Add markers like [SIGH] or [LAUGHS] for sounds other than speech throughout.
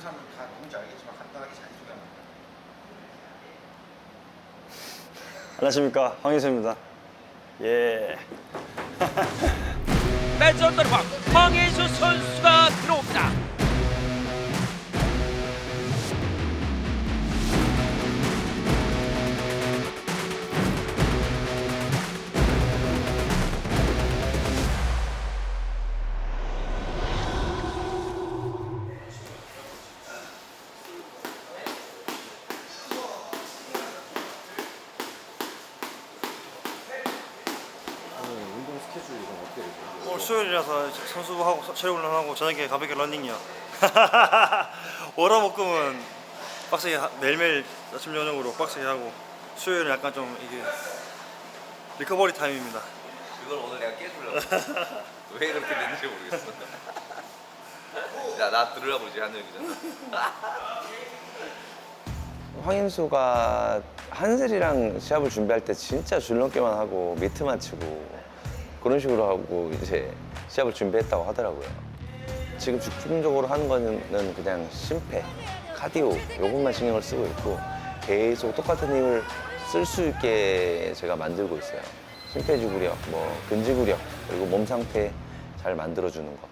사람은 다 누군지 알겠지만 간단하게 자기소개 한번 안녕하십니까 황인수입니다. 예. [LAUGHS] 황 황혜수 선수가 들어옵니다. 수요일이라서 선수하고 체력 훈련하고 저녁에 가볍게 러닝이요. [LAUGHS] 월화목금은 빡세게 하- 매일매일 아침 저녁으로 빡세게 하고 수요일은 약간 좀 이게 리커버리 타임입니다. 그걸 오늘 내가 깨주려고 [LAUGHS] 왜 그렇게 됐는지 모르겠어 [LAUGHS] 야, 나 들으라고 이제 하는 얘기잖아 황인수가 한슬이랑 시합을 준비할 때 진짜 줄넘기만 하고 미트만 치고 그런 식으로 하고 이제 시합을 준비했다고 하더라고요. 지금 집중적으로 하는 거는 그냥 심폐, 카디오 요것만 신경을 쓰고 있고 계속 똑같은 힘을 쓸 수 있게 제가 만들고 있어요. 심폐지구력, 뭐 근지구력 그리고 몸 상태 잘 만들어주는 거.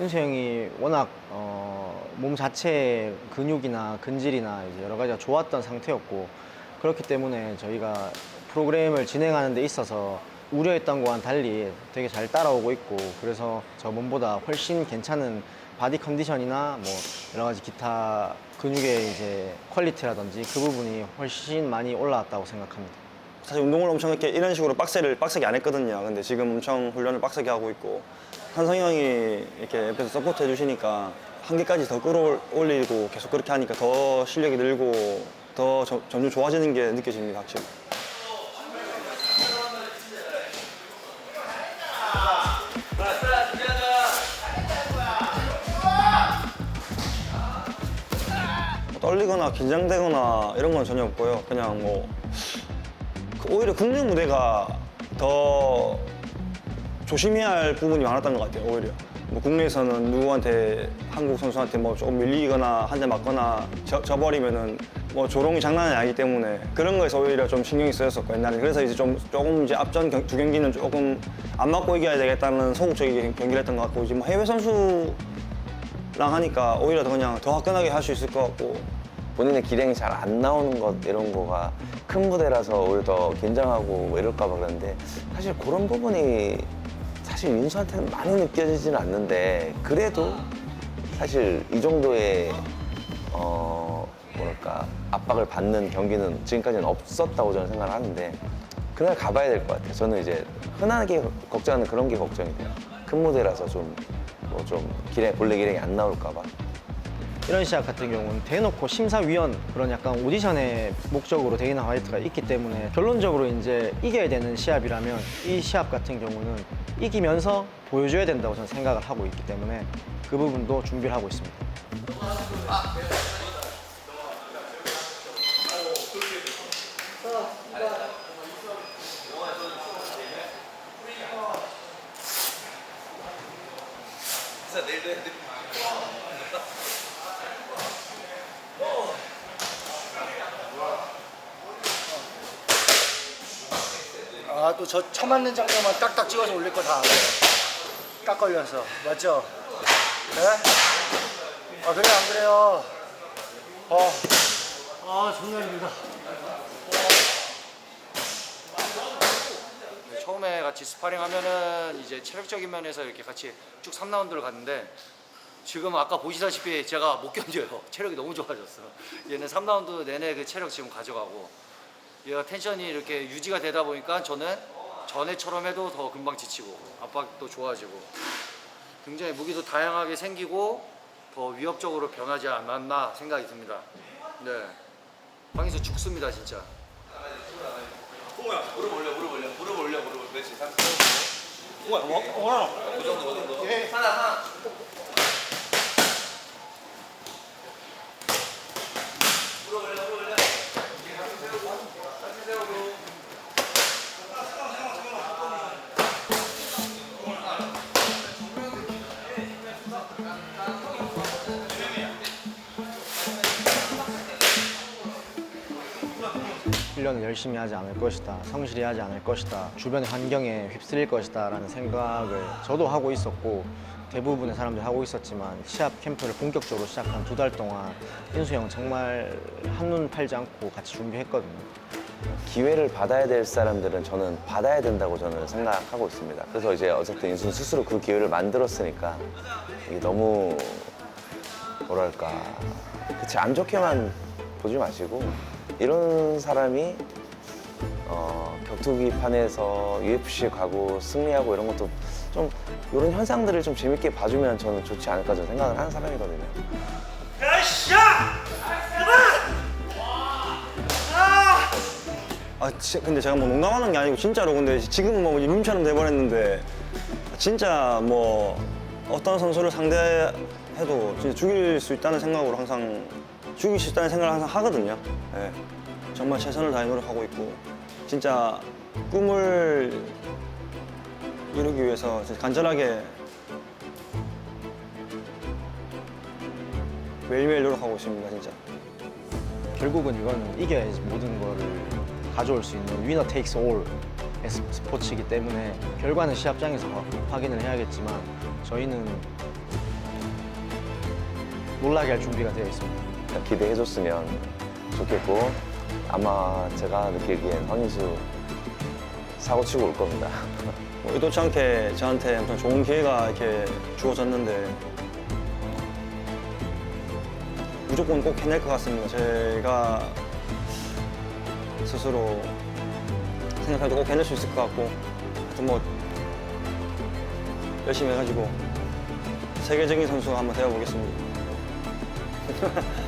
윤수 형이 워낙 어, 몸 자체 근육이나 근질이나 이제 여러 가지가 좋았던 상태였고 그렇기 때문에 저희가 프로그램을 진행하는 데 있어서 우려했던 거와는 달리 되게 잘 따라오고 있고 그래서 저 몸보다 훨씬 괜찮은 바디 컨디션이나 뭐 여러 가지 기타 근육의 이제 퀄리티라든지 그 부분이 훨씬 많이 올라왔다고 생각합니다. 사실 운동을 엄청 이렇게 이런 식으로 빡세를 빡세게 안 했거든요. 근데 지금 엄청 훈련을 빡세게 하고 있고 한성이 형이 이렇게 옆에서 서포트 해주시니까 한계까지 더 끌어올리고 계속 그렇게 하니까 더 실력이 늘고 더 점- 점점 좋아지는 게 느껴집니다, 확실히. 떨리거나 긴장되거나 이런 건 전혀 없고요. 그냥 뭐 그 오히려 국내 무대가 더 조심해야 할 부분이 많았던 것 같아요. 오히려 뭐 국내에서는 누구한테 한국 선수한테 뭐 조금 밀리거나 한 대 맞거나 져, 져버리면은 뭐 조롱이 장난이 아니기 때문에 그런 거에서 오히려 좀 신경이 쓰였었고 옛날에. 그래서 이제 좀 조금 이제 앞전 경- 두 경기는 조금 안 맞고 이겨야 되겠다는 소극적인 경기를 했던 것 같고 이제 뭐 해외 선수랑 하니까 오히려 더 그냥 더 화끈하게 할 수 있을 것 같고. 본인의 기량이 잘 안 나오는 것 이런 거가 큰 무대라서 오히려 더 긴장하고 뭐 이럴까 봐 그런데 사실 그런 부분이 사실 민수한테는 많이 느껴지지는 않는데 그래도 사실 이 정도의 어 뭐랄까 압박을 받는 경기는 지금까지는 없었다고 저는 생각을 하는데 그날 가봐야 될 것 같아요. 저는 이제 흔하게 걱정하는 그런 게 걱정이 돼요. 큰 무대라서 좀 뭐 좀 기량 본래 기량이 안 나올까 봐. 이런 시합 같은 경우는 대놓고 심사위원 그런 약간 오디션의 목적으로 데이나 화이트가 있기 때문에 결론적으로 이제 이겨야 되는 시합이라면 이 시합 같은 경우는 이기면서 보여줘야 된다고 저는 생각을 하고 있기 때문에 그 부분도 준비를 하고 있습니다. 진짜 내일도 해야 돼 아또저 처맞는 장면만 딱딱 찍어서 올릴 거 다 알아요 딱 걸려서 맞죠? 네? 아 그래 안 그래요? 어. 아 장난 아닙니다 네, 처음에 같이 스파링 하면은 이제 체력적인 면에서 이렇게 같이 쭉 3라운드를 갔는데 지금 아까 보시다시피 제가 못 견뎌요. [LAUGHS] 체력이 너무 좋아졌어. 얘는 3라운드 내내 그 체력 지금 가져가고 얘가 텐션이 이렇게 유지가 되다 보니까 저는 전에처럼 해도 더 금방 지치고 압박도 좋아지고 굉장히 무기도 다양하게 생기고 더 위협적으로 변하지 않았나 생각이 듭니다. 네. 방에서 죽습니다 진짜. 홍우야 무릎 올려 무릎 올려 무릎 올려 무릎 올려 그렇지 30 뭐야, 뭐, 뭐야? 그 정도 그 정도 하나 하나 훈련을 열심히 하지 않을 것이다, 성실히 하지 않을 것이다, 주변의 환경에 휩쓸릴 것이다 라는 생각을 저도 하고 있었고 대부분의 사람들이 하고 있었지만 시합 캠프를 본격적으로 시작한 두 달 동안 인수 형 정말 한눈 팔지 않고 같이 준비했거든요. 기회를 받아야 될 사람들은 저는 받아야 된다고 저는 생각하고 있습니다. 그래서 이제 어쨌든 인수는 스스로 그 기회를 만들었으니까 이게 너무 뭐랄까 그치 안 좋게만 보지 마시고 이런 사람이 어, 격투기판에서 UFC 가고 승리하고 이런 것도 좀 이런 현상들을 좀 재밌게 봐주면 저는 좋지 않을까 저는 생각을 하는 사람이거든요. 아, 지- 근데 제가 뭐 농담하는 게 아니고 진짜로 근데 지금은 뭐 밈처럼 돼버렸는데 진짜 뭐 어떤 선수를 상대해도 진짜 죽일 수 있다는 생각으로 항상 죽일 수 있다는 생각을 항상 하거든요. 예. 정말 최선을 다해 노력하고 있고 진짜 꿈을 이루기 위해서 간절하게 매일매일 노력하고 있습니다, 진짜. 결국은 이건 이겨야지 모든 거를 가져올 수 있는 위너 테이크스 올 스포츠이기 때문에 결과는 시합장에서 확인을 해야겠지만 저희는 놀라게 할 준비가 되어 있습니다. 기대해줬으면 좋겠고 아마 제가 느끼기엔 황인수 사고 치고 올 겁니다. [LAUGHS] 뭐 의도치 않게 저한테 엄청 좋은 기회가 이렇게 주어졌는데 무조건 꼭 해낼 것 같습니다. 제가 스스로 생각해도 꼭 해낼 수 있을 것 같고 하여튼 뭐 열심히 해가지고 세계적인 선수가 한번 되어보겠습니다. [LAUGHS]